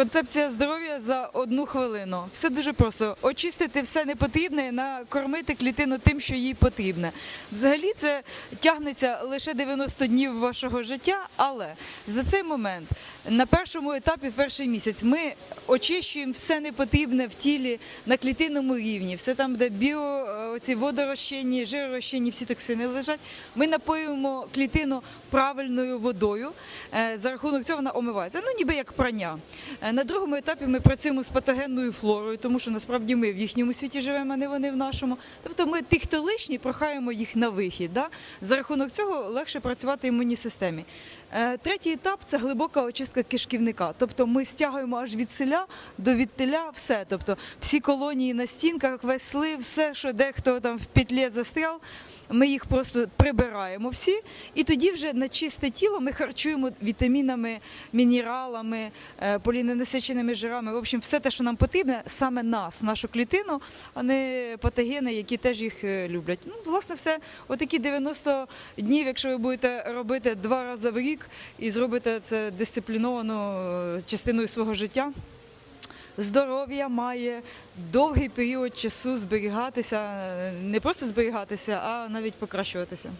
Концепція здоров'я за одну хвилину. Все дуже просто. Очистити все непотрібне, накормити клітину тим, що їй потрібне. Взагалі це тягнеться лише 90 днів вашого життя, але за цей момент на першому етапі, в перший місяць, ми очищуємо все непотрібне в тілі на клітинному рівні, все там, де біо, е, оці водорозчинні, жиророзчинні, всі токсини лежать. Ми напоюємо клітину правильною водою. Е, За рахунок цього вона омивається. Ну, ніби як прання. Е, На другому етапі ми працюємо з патогенною флорою, тому що насправді ми в їхньому світі живемо, а не вони в нашому. Тобто ми тих, хто лишні, прохаємо їх на вихід. Да? За рахунок цього легше працювати імунній системі. Е, Третій етап це глибока очистка кишківника. Тобто ми стягуємо аж від селя до відтеля все. Тобто всі колонії на стінках, весь слив, все, що дехто там в петлі застряв, ми їх просто прибираємо всі. І тоді вже на чисте тіло ми харчуємо вітамінами, мінералами, е, поліненасиченими жирами. В общем, все те, що нам потрібне, саме нас, нашу клітину, а не патогени, які теж їх е, люблять. Ну, власне, все. Отакі 90 днів, якщо ви будете робити два рази в рік і зробите це дисципліновано е, частиною свого життя. Здоров'я має довгий період часу зберігатися, е, не просто зберігатися, а навіть покращуватися.